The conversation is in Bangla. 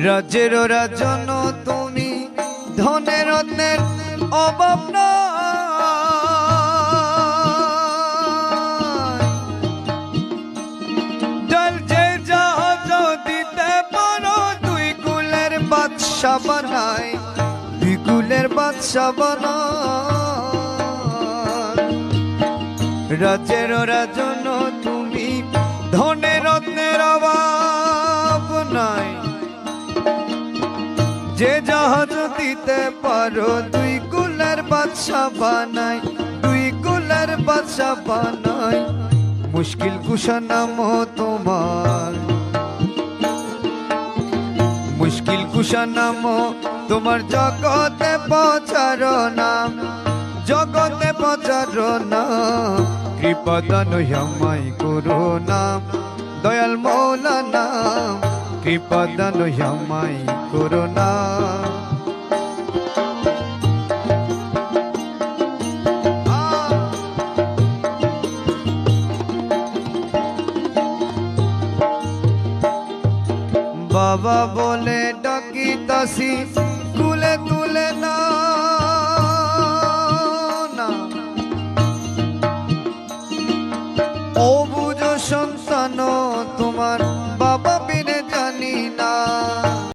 রাজ্যের রাজন তুমি ধনের রত্নের অভাব বানাই। রাজ্যের রাজন তুমি যে জাহাজ দিতে পারো, দুই কুলের বাদশা বানাই, দুই কুলের বাদশা বানাই। মুশকিল কুশা নাম তোমার। মুশকিল কুশা নাম তোমার। জগতে পচারো নাম জগতে পচারো নাম কৃপা দান আমায় করো নাম দয়াল মৌলা নাম কৃপা দান আমায় করো নাম বাবা বলে ডাকি তাসি তুলে তুলে না। ও বুঝো সন্তান তোমার